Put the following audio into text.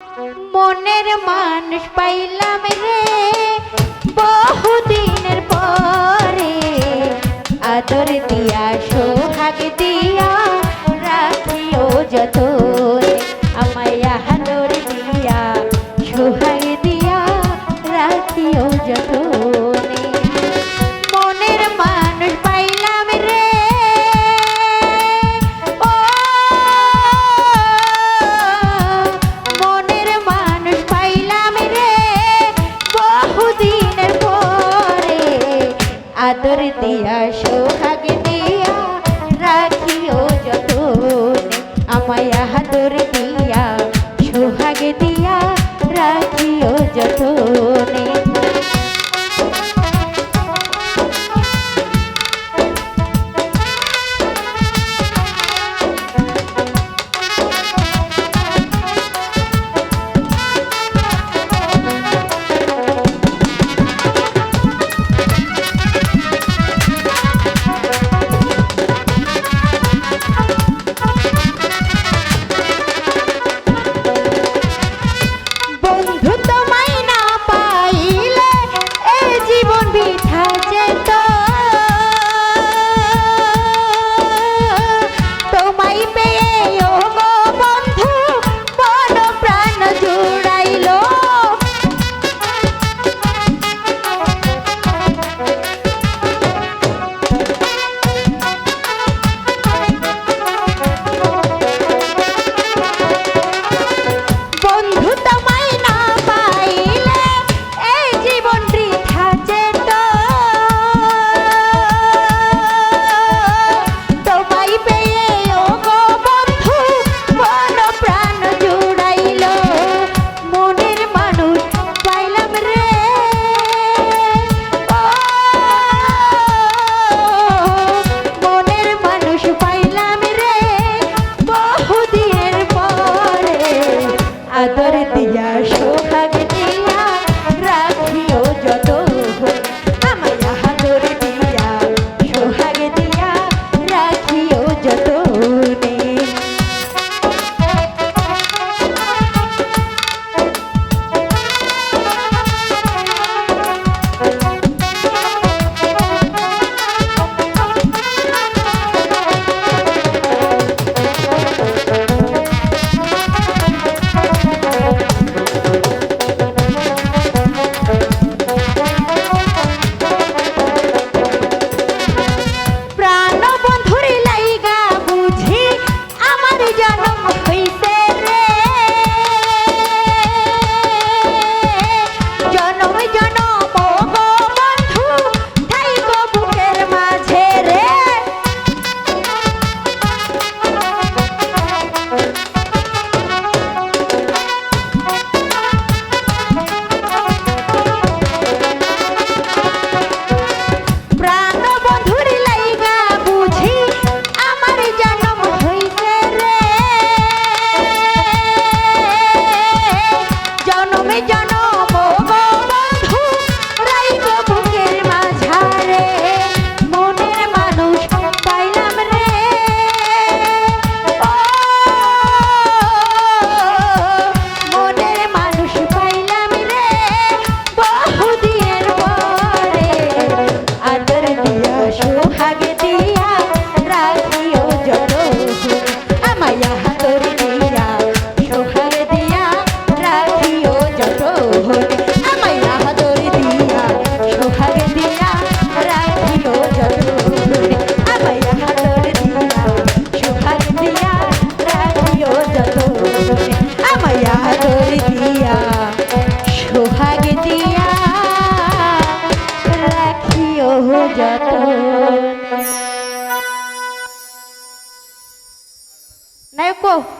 মনের মানুষ পাইলাম রে বহুদিনের পরে আদর দিয়া সোহাগ দিয়া রাখিও যত আদর দিয়া সোহাগ দিয়া রাখিও যত আমায় i adore ti yash જતો નયકો